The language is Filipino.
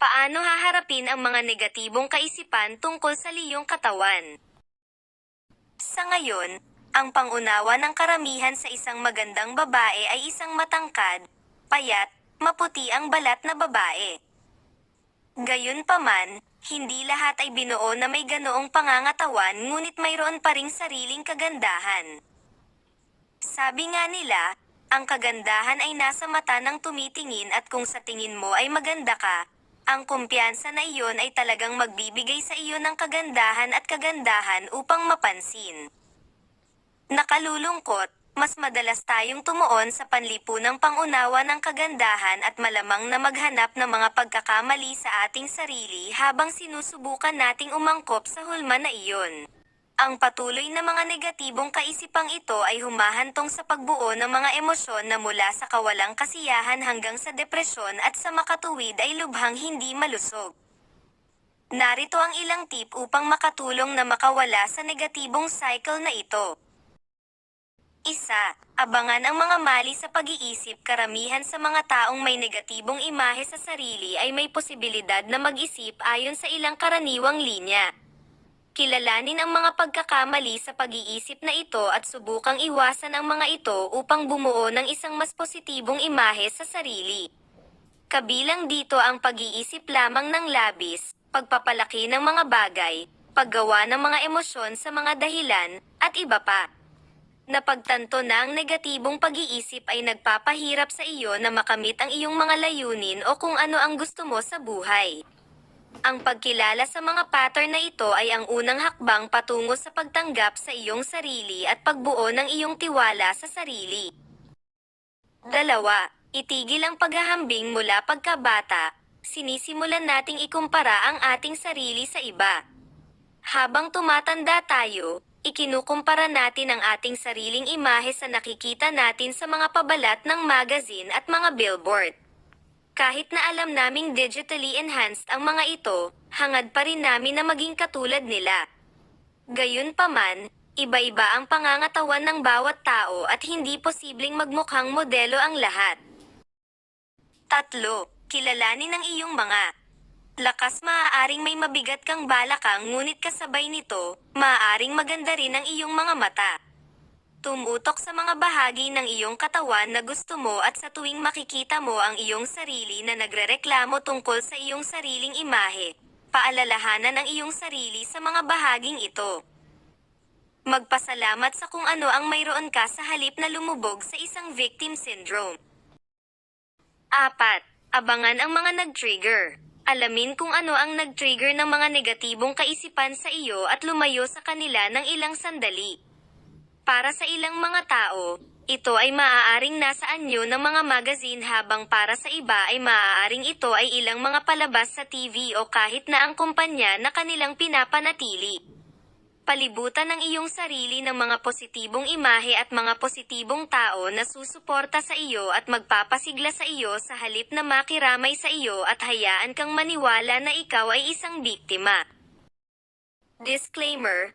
Paano haharapin ang mga negatibong kaisipan tungkol sa liyong katawan? Sa ngayon, ang pangunawa ng karamihan sa isang magandang babae ay isang matangkad, payat, maputi ang balat na babae. Gayunpaman, hindi lahat ay binuo na may ganoong pangangatawan ngunit mayroon pa ring sariling kagandahan. Sabi nga nila, ang kagandahan ay nasa mata ng tumitingin at kung sa tingin mo ay maganda ka, ang kumpiyansa na iyon ay talagang magbibigay sa iyo ng kagandahan at kagandahan upang mapansin. Nakalulungkot, mas madalas tayong tumuon sa panlipunang pangunawa ng kagandahan at malamang na maghanap ng mga pagkakamali sa ating sarili habang sinusubukan nating umangkop sa hulma na iyon. Ang patuloy na mga negatibong kaisipang ito ay humahantong sa pagbuo ng mga emosyon na mula sa kawalang kasiyahan hanggang sa depresyon at sa makatuwid ay lubhang hindi malusog. Narito ang ilang tip upang makatulong na makawala sa negatibong cycle na ito. Isa, abangan ang mga mali sa pag-iisip. Karamihan sa mga taong may negatibong imahe sa sarili ay may posibilidad na mag-isip ayon sa ilang karaniwang linya. Kilalanin ang mga pagkakamali sa pag-iisip na ito at subukang iwasan ang mga ito upang bumuo ng isang mas positibong imahe sa sarili. Kabilang dito ang pag-iisip lamang ng labis, pagpapalaki ng mga bagay, paggawa ng mga emosyon sa mga dahilan, at iba pa. Napagtanto na ang negatibong pag-iisip ay nagpapahirap sa iyo na makamit ang iyong mga layunin o kung ano ang gusto mo sa buhay. Ang pagkilala sa mga pattern na ito ay ang unang hakbang patungo sa pagtanggap sa iyong sarili at pagbuo ng iyong tiwala sa sarili. Dalawa, itigil ang paghahambing mula pagkabata. Sinisimulan nating ikumpara ang ating sarili sa iba. Habang tumatanda tayo, ikinukumpara natin ang ating sariling imahe sa nakikita natin sa mga pabalat ng magazine at mga billboard. Kahit na alam naming digitally enhanced ang mga ito, hangad pa rin namin na maging katulad nila. Gayunpaman, iba-iba ang pangangatawan ng bawat tao at hindi posibleng magmukhang modelo ang lahat. Tatlo, kilalanin ang iyong mga lakas maaaring may mabigat kang balakang ngunit kasabay nito, maaaring maganda rin ang iyong mga mata. Tumutok sa mga bahagi ng iyong katawan na gusto mo at sa tuwing makikita mo ang iyong sarili na nagrereklamo tungkol sa iyong sariling imahe, paalalahanan ang iyong sarili sa mga bahaging ito. Magpasalamat sa kung ano ang mayroon ka sa halip na lumubog sa isang victim syndrome. Apat, abangan ang mga nag-trigger. Alamin kung ano ang nag-trigger ng mga negatibong kaisipan sa iyo at lumayo sa kanila ng ilang sandali. Para sa ilang mga tao, ito ay maaaring nasa anyo ng mga magazine habang para sa iba ay maaaring ito ay ilang mga palabas sa TV o kahit na ang kumpanya na kanilang pinapanatili. Palibutan ng iyong sarili ng mga positibong imahe at mga positibong tao na susuporta sa iyo at magpapasigla sa iyo sa halip na makiramay sa iyo at hayaan kang maniwala na ikaw ay isang biktima. Disclaimer,